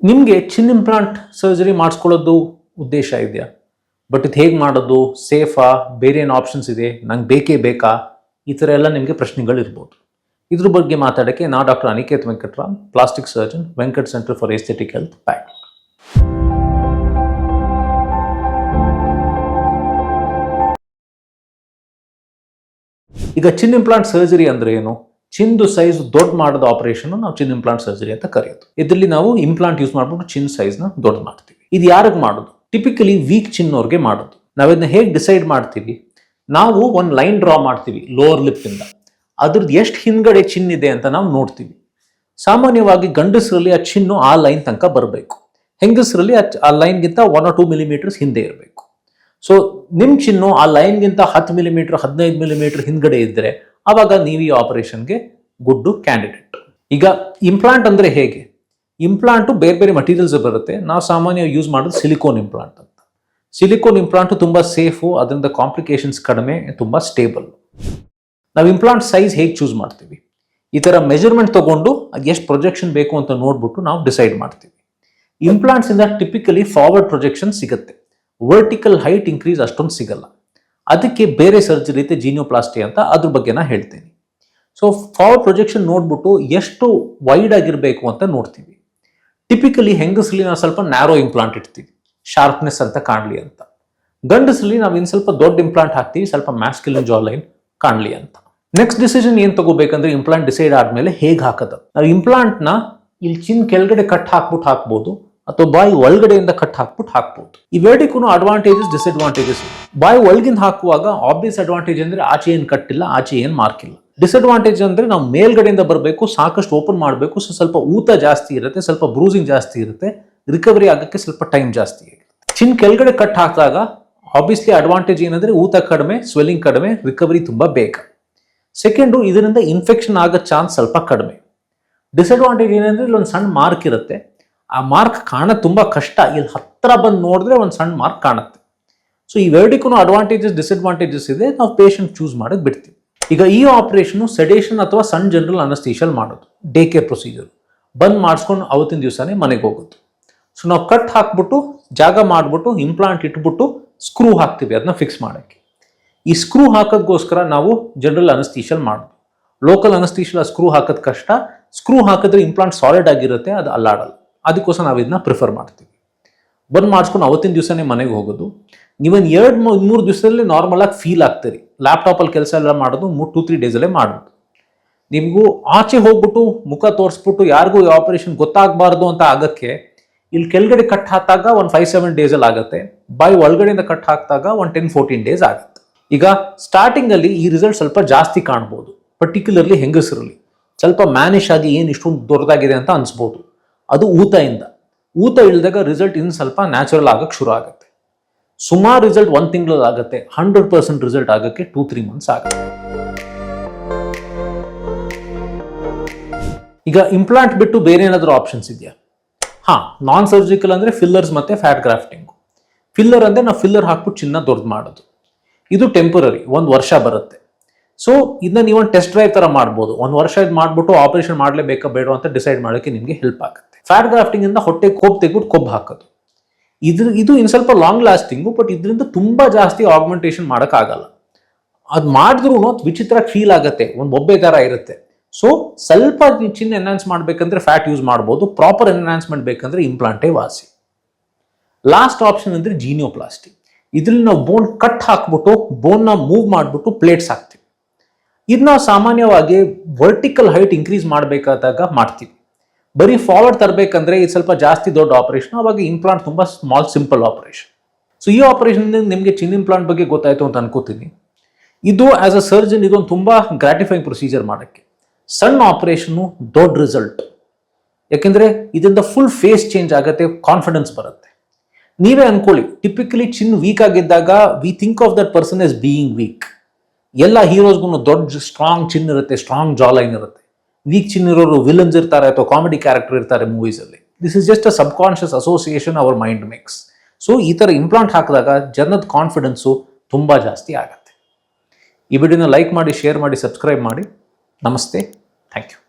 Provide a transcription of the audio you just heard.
ನಿಮಗೆ chin implant surgery ಮಾಡಿಸ್ಕೊಳ್ಳೋದು ಉದ್ದೇಶ ಇದೆಯಾ? ಬಟ್ ಇದು ಹೇಗೆ ಮಾಡೋದು? ಸೇಫಾ ಬೇರೆ ಏನು ಆಪ್ಷನ್ಸ್ ಇದೆ? ನಂಗೆ ಬೇಕೇ ಬೇಕಾ? ಈ ಥರ ಎಲ್ಲ ನಿಮಗೆ ಪ್ರಶ್ನೆಗಳಿರ್ಬೋದು ಇದ್ರ ಬಗ್ಗೆ ಮಾತಾಡೋಕ್ಕೆ ನಾ doctor Aniket Venkatram plastic surgeon Venkat centre for aesthetic health pack ಈಗ ಚಿನ್ ಇಂಪ್ಲಾಂಟ್ ಸರ್ಜರಿ ಅಂದ್ರೆ ಏನು? ಚಿಂದು ಸೈಜ್ ದೊಡ್ಡ ಮಾಡೋದು ಆಪರೇಷನ್ ನಾವು ಚಿನ್ ಇಂಪ್ಲಾಂಟ್ ಸರ್ಜರಿ ಅಂತ ಕರೆಯೋದು. ಇದರಲ್ಲಿ ನಾವು ಇಂಪ್ಲಾಂಟ್ ಯೂಸ್ ಮಾಡ್ಬಿಟ್ಟು ಚಿನ್ ಸೈಜ್ನ ದೊಡ್ಡ ಮಾಡ್ತೀವಿ. ಇದು ಯಾರಿಗೆ ಮಾಡೋದು? ಟಿಪಿಕಲಿ ವೀಕ್ ಚಿನ್ನವ್ರಿಗೆ ಮಾಡೋದು. ನಾವಿದನ್ನ ಹೇಗೆ ಡಿಸೈಡ್ ಮಾಡ್ತೀವಿ? ನಾವು ಒಂದು ಲೈನ್ ಡ್ರಾ ಮಾಡ್ತೀವಿ ಲೋವರ್ ಲಿಪ್ಪಿಂದ ಅದ್ರದ್ದು ಎಷ್ಟು ಹಿಂದ್ಗಡೆ ಚಿನ್ ಇದೆ ಅಂತ ನಾವು ನೋಡ್ತೀವಿ. ಸಾಮಾನ್ಯವಾಗಿ ಗಂಡಸರಲ್ಲಿ ಆ ಚಿನ್ನು ಆ ಲೈನ್ ತನಕ ಬರಬೇಕು. ಹೆಂಗಸರಲ್ಲಿ ಆ ಲೈನ್ಗಿಂತ ಒನ್ ಆರ್ ಟೂ ಮಿಲಿಮೀಟರ್ಸ್ ಹಿಂದೆ ಇರಬೇಕು. ಸೊ ನಿಮ್ಮ ಚಿನ್ನು ಆ ಲೈನ್ಗಿಂತ ಹತ್ತು ಮಿಲಿಮೀಟರ್ ಹದಿನೈದು ಮಿಲಿಮೀಟರ್ ಹಿಂದ್ಗಡೆ ಇದ್ದರೆ ಆವಾಗ ನೀವು ಈ ಆಪರೇಷನ್ಗೆ ಗುಡ್ಡು ಕ್ಯಾಂಡಿಡೇಟ್ ಈಗ ಇಂಪ್ಲಾಂಟ್ ಅಂದರೆ ಹೇಗೆ? ಇಂಪ್ಲಾಂಟು ಬೇರೆ ಬೇರೆ ಮಟೀರಿಯಲ್ಸ್ ಬರುತ್ತೆ. ನಾವು ಸಾಮಾನ್ಯ ಯೂಸ್ ಮಾಡೋದು ಸಿಲಿಕೋನ್ ಇಂಪ್ಲಾಂಟ್ ಅಂತ. ಸಿಲಿಕೋನ್ ಇಂಪ್ಲಾಂಟು ತುಂಬ ಸೇಫು ಅದರಿಂದ ಕಾಂಪ್ಲಿಕೇಶನ್ಸ್ ಕಡಿಮೆ, ತುಂಬ ಸ್ಟೇಬಲ್ ನಾವು ಇಂಪ್ಲಾಂಟ್ ಸೈಜ್ ಹೇಗೆ ಚೂಸ್ ಮಾಡ್ತೀವಿ? ಈ ಥರ ಮೆಜರ್ಮೆಂಟ್ ತೊಗೊಂಡು ಎಷ್ಟು ಪ್ರೊಜೆಕ್ಷನ್ ಬೇಕು ಅಂತ ನೋಡ್ಬಿಟ್ಟು ನಾವು ಡಿಸೈಡ್ ಮಾಡ್ತೀವಿ. ಇಂಪ್ಲಾಂಟ್ಸಿಂದ ಟಿಪಿಕಲಿ ಫಾರ್ವರ್ಡ್ ಪ್ರೊಜೆಕ್ಷನ್ ಸಿಗುತ್ತೆ. ವರ್ಟಿಕಲ್ ಹೈಟ್ ಇನ್ಕ್ರೀಸ್ ಅಷ್ಟೊಂದು ಸಿಗಲ್ಲ. ಅದಕ್ಕೆ ಬೇರೆ ಸರ್ಜರಿ ಐತೆ, ಜೀನಿಯೋಪ್ಲಾಸ್ಟಿ ಅಂತ ಅದ್ರ ಬಗ್ಗೆ ನಾ ಹೇಳ್ತೀನಿ. ಸೊ ಫಾರ್ ಪ್ರೊಜೆಕ್ಷನ್ ನೋಡ್ಬಿಟ್ಟು ಎಷ್ಟು ವೈಡ್ ಆಗಿರಬೇಕು ಅಂತ ನೋಡ್ತೀವಿ. ಟಿಪಿಕಲಿ ಹೆಂಗಸಲ್ಲಿ ನಾವು ಸ್ವಲ್ಪ ನ್ಯಾರೋ ಇಂಪ್ಲಾಂಟ್ ಇಡ್ತೀವಿ. ಶಾರ್ಪ್ನೆಸ್ ಅಂತ ಕಾಣಲಿ ಅಂತ. ಗಂಡಸಲಿ ನಾವು ಇನ್ನು ಸ್ವಲ್ಪ ದೊಡ್ಡ ಇಂಪ್ಲಾಂಟ್ ಹಾಕ್ತೀವಿ, ಸ್ವಲ್ಪ ಮ್ಯಾಸ್ಕಿಲಿನ್ ಜಾ ಲೈನ್ ಕಾಣಲಿ ಅಂತ. ನೆಕ್ಸ್ಟ್ ಡಿಸಿಷನ್ ಏನು ತಗೋಬೇಕಂದ್ರೆ ಇಂಪ್ಲಾಂಟ್ ಡಿಸೈಡ್ ಆದ್ಮೇಲೆ ಹೇಗೆ ಹಾಕೋದು. ನಾವು ಇಂಪ್ಲಾಂಟ್ನ ಇಲ್ಲಿ ಚಿನ್ ಕೆಳಗಡೆ ಕಟ್ ಹಾಕ್ಬಿಟ್ಟು ಹಾಕ್ಬೋದು. ಅಥವಾ ಬಾಯಿ ಒಳಗಡೆಯಿಂದ ಕಟ್ ಹಾಕ್ಬಿಟ್ಟು ಹಾಕ್ಬೋದು. ಇವೆರಡಕ್ಕೂ ಅಡ್ವಾಂಟೇಜಸ್ ಡಿಸ್ಅಡ್ವಾಂಟೇಜಸ್ ಬಾಯಿ ಒಳಗಿಂದ ಹಾಕುವಾಗ ಆಬ್ವಿಯಸ್ ಅಡ್ವಾಂಟೇಜ್ ಅಂದ್ರೆ ಆಚೆ ಏನು ಕಟ್ಟಿಲ್ಲ, ಆಚೆ ಏನು ಮಾರ್ಕ್ ಇಲ್ಲ. ಡಿಸ್ಅಡ್ವಾಂಟೇಜ್ ಅಂದ್ರೆ ನಾವು ಮೇಲ್ಗಡೆಯಿಂದ ಬರಬೇಕು, ಸಾಕಷ್ಟು ಓಪನ್ ಮಾಡಬೇಕು, ಸೊ ಸ್ವಲ್ಪ ಊತ ಜಾಸ್ತಿ ಇರುತ್ತೆ, ಸ್ವಲ್ಪ ಬ್ರೂಸಿಂಗ್ ಜಾಸ್ತಿ ಇರುತ್ತೆ ರಿಕವರಿ ಆಗಕ್ಕೆ ಸ್ವಲ್ಪ ಟೈಮ್ ಜಾಸ್ತಿ ಚಿನ್ ಕೆಳಗಡೆ ಕಟ್ ಹಾಕಿದಾಗ ಆಬ್ವಿಯಸ್ಲಿ ಅಡ್ವಾಂಟೇಜ್ ಏನಂದ್ರೆ ಊತ ಕಡಿಮೆ ಸ್ವೆಲ್ಲಿಂಗ್ ಕಡಿಮೆ ರಿಕವರಿ ತುಂಬಾ ಬೇಗ. ಸೆಕೆಂಡು ಇದರಿಂದ ಇನ್ಫೆಕ್ಷನ್ ಆಗೋ ಚಾನ್ಸ್ ಸ್ವಲ್ಪ ಕಡಿಮೆ. ಡಿಸ್ಅಡ್ವಾಂಟೇಜ್ ಏನಂದ್ರೆ ಇಲ್ಲೊಂದು ಸಣ್ಣ ಮಾರ್ಕ್ ಇರುತ್ತೆ ಆ ಮಾರ್ಕ್ ಕಾಣ ತುಂಬ ಕಷ್ಟ. ಇಲ್ಲಿ ಹತ್ತಿರ ಬಂದು ನೋಡಿದ್ರೆ ಒಂದು ಸಣ್ಣ ಮಾರ್ಕ್ ಕಾಣುತ್ತೆ. ಸೊ ಇವೆರಡಕ್ಕೂ ಅಡ್ವಾಂಟೇಜಸ್ ಡಿಸ್ಅಡ್ವಾಂಟೇಜಸ್ ಇದೆ. ನಾವು ಪೇಷಂಟ್ ಚೂಸ್ ಮಾಡೋದು ಬಿಡ್ತೀವಿ. ಈಗ ಈ ಆಪರೇಷನ್ ಸೆಡೇಷನ್ ಅಥವಾ ಸಣ್ಣ ಜನರಲ್ ಅನಸ್ತೀಷಲ್ ಮಾಡೋದು. ಡೇ ಕೇರ್ ಪ್ರೊಸೀಜರ್ ಬಂದ್ ಮಾಡಿಸ್ಕೊಂಡು ಅವತ್ತಿನ ದಿವಸನೇ ಮನೆಗೆ ಹೋಗೋದು. ಸೊ ನಾವು ಕಟ್ ಹಾಕ್ಬಿಟ್ಟು, ಜಾಗ ಮಾಡಿಬಿಟ್ಟು ಇಂಪ್ಲಾಂಟ್ ಇಟ್ಬಿಟ್ಟು ಸ್ಕ್ರೂ ಹಾಕ್ತೀವಿ. ಅದನ್ನ ಫಿಕ್ಸ್ ಮಾಡೋಕ್ಕೆ. ಈ ಸ್ಕ್ರೂ ಹಾಕೋದಕ್ಕೋಸ್ಕರ ನಾವು ಜನರಲ್ ಅನಸ್ತೀಷಲ್ ಮಾಡೋದು. ಲೋಕಲ್ ಅನಸ್ತೀಷಲ್ ಸ್ಕ್ರೂ ಹಾಕೋದು ಕಷ್ಟ. ಸ್ಕ್ರೂ ಹಾಕಿದ್ರೆ ಇಂಪ್ಲಾಂಟ್ ಸಾಲಿಡ್ ಆಗಿರುತ್ತೆ. ಅದು ಅಲ್ಲಾಡಲ್ಲ. ಅದಕ್ಕೋಸ್ಕರ ನಾವು ಇದನ್ನ ಪ್ರಿಫರ್ ಮಾಡ್ತೀವಿ. ಬಂದು ಮಾಡಿಸ್ಕೊಂಡು ಅವತ್ತಿನ ದಿವಸನೇ ಮನೆಗೆ ಹೋಗೋದು. ನೀವೊಂದು ಎರಡು ಮೂರು ದಿವಸದಲ್ಲಿ ನಾರ್ಮಲ್ ಆಗಿ ಫೀಲ್ ಆಗ್ತೀರಿ. ಲ್ಯಾಪ್ಟಾಪಲ್ಲಿ ಕೆಲಸ ಎಲ್ಲ ಮಾಡೋದು ಮೂರು ಟೂ ತ್ರೀ ಡೇಸಲ್ಲೇ ಮಾಡ್ಬೋದು. ನಿಮಗೂ ಆಚೆ ಹೋಗ್ಬಿಟ್ಟು ಮುಖ ತೋರಿಸ್ಬಿಟ್ಟು ಯಾರಿಗೂ ಈ ಆಪರೇಷನ್ ಗೊತ್ತಾಗಬಾರ್ದು ಅಂತ ಆಗಕ್ಕೆ ಇಲ್ಲಿ ಕೆಳಗಡೆ ಕಟ್ ಹಾಕಿದಾಗ ಒಂದು ಫೈವ್ ಸೆವೆನ್ ಡೇಸಲ್ಲಿ ಆಗುತ್ತೆ. ಬೈ ಒಳಗಡೆಯಿಂದ ಕಟ್ ಹಾಕಿದಾಗ ಒಂದು ಟೆನ್ ಫೋರ್ಟೀನ್ ಡೇಸ್ ಆಗುತ್ತೆ. ಈಗ ಸ್ಟಾರ್ಟಿಂಗಲ್ಲಿ ಈ ರಿಸಲ್ಟ್ ಸ್ವಲ್ಪ ಜಾಸ್ತಿ ಕಾಣ್ಬೋದು. ಪರ್ಟಿಕ್ಯುಲರ್ಲಿ ಹೆಂಗಸರಲ್ಲಿ. ಸ್ವಲ್ಪ ಮ್ಯಾನೇಜ್ ಆಗಿ ಏನು ಇಷ್ಟೊಂದು ದೊಡ್ಡದಾಗಿದೆ ಅಂತ ಅನ್ಸ್ಬೋದು. ಅದು ಊತದಿಂದ ಊತ ಇಳಿದಾಗ ರಿಸಲ್ಟ್ ಇನ್ನು ಸ್ವಲ್ಪ ನ್ಯಾಚುರಲ್ ಆಗಕ್ಕೆ ಶುರು ಆಗುತ್ತೆ. ಸುಮಾರು ರಿಸಲ್ಟ್ ಒಂದು ತಿಂಗಳಲ್ಲಿ ಆಗುತ್ತೆ. ಹಂಡ್ರೆಡ್ ಪರ್ಸೆಂಟ್ ರಿಸಲ್ಟ್ ಆಗಕ್ಕೆ ಟೂ ತ್ರೀ ಮಂತ್ಸ್ ಆಗುತ್ತೆ. ಈಗ ಇಂಪ್ಲಾಂಟ್ ಬಿಟ್ಟು ಬೇರೆ ಏನಾದರೂ ಆಪ್ಷನ್ಸ್ ಇದೆಯಾ? ಹಾ ನಾನ್ ಸರ್ಜಿಕಲ್ ಅಂದ್ರೆ ಫಿಲ್ಲರ್ಸ್ ಮತ್ತೆ ಫ್ಯಾಟ್ ಗ್ರಾಫ್ಟಿಂಗ್ ಫಿಲ್ಲರ್ ಅಂದ್ರೆ ನಾವು ಫಿಲ್ಲರ್ ಹಾಕ್ಬಿಟ್ಟು ಚಿನ್ನ ದೊಡ್ಡದು ಮಾಡೋದು. ಇದು ಟೆಂಪರರಿ ಒಂದು ವರ್ಷ ಬರುತ್ತೆ. ಸೊ ಇದನ್ನ ನೀವು ಒಂದು ಟೆಸ್ಟ್ ಡ್ರೈವ್ ತರ ಮಾಡ್ಬೋದು. ಒಂದು ವರ್ಷ ಇದು ಮಾಡ್ಬಿಟ್ಟು ಆಪರೇಷನ್ ಮಾಡಲೇಬೇಕಾ ಬೇಡ ಅಂತ ಡಿಸೈಡ್ ಮಾಡೋಕ್ಕೆ ನಿಮಗೆ ಹೆಲ್ಪ್ ಆಗುತ್ತೆ. ಫ್ಯಾಟ್ ಗ್ರಾಫ್ಟಿಂಗ್ ಇಂದ ಹೊಟ್ಟೆ ಕೋಪ್ ತೆಗೆದು ಕೊಬ್ಬು ಹಾಕೋದು. ಇದ್ರ, ಇದು ಇನ್ನು ಸ್ವಲ್ಪ ಲಾಂಗ್ ಲಾಸ್ಟಿಂಗು ಬಟ್ ಇದರಿಂದ ತುಂಬಾ ಜಾಸ್ತಿ ಆಗ್ಮೆಂಟೇಷನ್ ಮಾಡೋಕ್ಕಾಗಲ್ಲ. ಅದು ಮಾಡಿದ್ರೂ ವಿಚಿತ್ರ ಫೀಲ್ ಆಗುತ್ತೆ, ಒಂದು ಒಬ್ಬೆ ಥರ ಇರುತ್ತೆ. ಸೊ ಸ್ವಲ್ಪ ಚಿನ್ನ ಎನ್ಹಾನ್ಸ್ ಮಾಡಬೇಕಂದ್ರೆ ಫ್ಯಾಟ್ ಯೂಸ್ ಮಾಡ್ಬೋದು ಪ್ರಾಪರ್ ಎನ್ಹಾನ್ಸ್ಮೆಂಟ್ ಬೇಕಂದ್ರೆ ಇಂಪ್ಲಾಂಟೇ ವಾಸಿ. ಲಾಸ್ಟ್ ಆಪ್ಷನ್ ಅಂದ್ರೆ ಜೀನಿಯೋಪ್ಲಾಸ್ಟಿ ಇದ್ರಲ್ಲಿ ನಾವು ಬೋನ್ ಕಟ್ ಹಾಕ್ಬಿಟ್ಟು ಬೋನ್ನ ಮೂವ್ ಮಾಡಿಬಿಟ್ಟು ಪ್ಲೇಟ್ಸ್ ಹಾಕ್ತೀವಿ. ಇದನ್ನ ಸಾಮಾನ್ಯವಾಗಿ ವರ್ಟಿಕಲ್ ಹೈಟ್ ಇನ್ಕ್ರೀಸ್ ಮಾಡಬೇಕಾದಾಗ ಮಾಡ್ತೀವಿ. ಬರೀ ಫಾರ್ವರ್ಡ್ ತರಬೇಕಂದ್ರೆ ಇದು ಸ್ವಲ್ಪ ಜಾಸ್ತಿ ದೊಡ್ಡ ಆಪರೇಷನ್ ಅವಾಗ ಇಂಪ್ಲಾಂಟ್ ತುಂಬ ಸ್ಮಾಲ್ ಸಿಂಪಲ್ ಆಪರೇಷನ್ ಸೊ ಈ ಆಪರೇಷನ್ ನಿಮಗೆ ಚಿನ್ ಇಂಪ್ಲಾಂಟ್ ಬಗ್ಗೆ ಗೊತ್ತಾಯ್ತು ಅಂತ ಅನ್ಕೋತೀನಿ. ಇದು ಆಸ್ ಅ ಸರ್ಜನ್ ಇದೊಂದು ತುಂಬ ಗ್ರಾಟಿಫೈಂಗ್ ಪ್ರೊಸೀಜರ್ ಮಾಡೋಕ್ಕೆ. ಸಣ್ಣ ಆಪರೇಷನ್ನು ದೊಡ್ಡ ರಿಸಲ್ಟ್ ಯಾಕೆಂದರೆ ಇದರಿಂದ ಫುಲ್ ಫೇಸ್ ಚೇಂಜ್ ಆಗುತ್ತೆ ಕಾನ್ಫಿಡೆನ್ಸ್ ಬರುತ್ತೆ. ನೀವೇ ಅನ್ಕೊಳ್ಳಿ ಟಿಪಿಕಲಿ ಚಿನ್ ವೀಕ್ ಆಗಿದ್ದಾಗ we think of that person as being weak ಎಲ್ಲ ಹೀರೋಸ್ಗೂ ದೊಡ್ಡ ಸ್ಟ್ರಾಂಗ್ ಚಿನ್ ಇರುತ್ತೆ ಸ್ಟ್ರಾಂಗ್ ಜಾಲೈನ್ ಇರುತ್ತೆ. ವೀಕ್ ಚಿನ್ ಇರೋರು ವಿಲನ್ಸ್ ಇರ್ತಾರೆ ಅಥವಾ ಕಾಮಿಡಿ ಕ್ಯಾರೆಕ್ಟರ್ ಇರ್ತಾರೆ ಮೂವೀಸಲ್ಲಿ this is just a subconscious association our mind makes so ಈ ಥರ ಇಂಪ್ಲಾಂಟ್ ಹಾಕಿದಾಗ ಜನದ ಕಾನ್ಫಿಡೆನ್ಸು ತುಂಬ ಜಾಸ್ತಿ ಆಗುತ್ತೆ. ಈ ವಿಡಿಯೋನ ಲೈಕ್ ಮಾಡಿ ಶೇರ್ ಮಾಡಿ ಸಬ್ಸ್ಕ್ರೈಬ್ ಮಾಡಿ. ನಮಸ್ತೆ. Thank you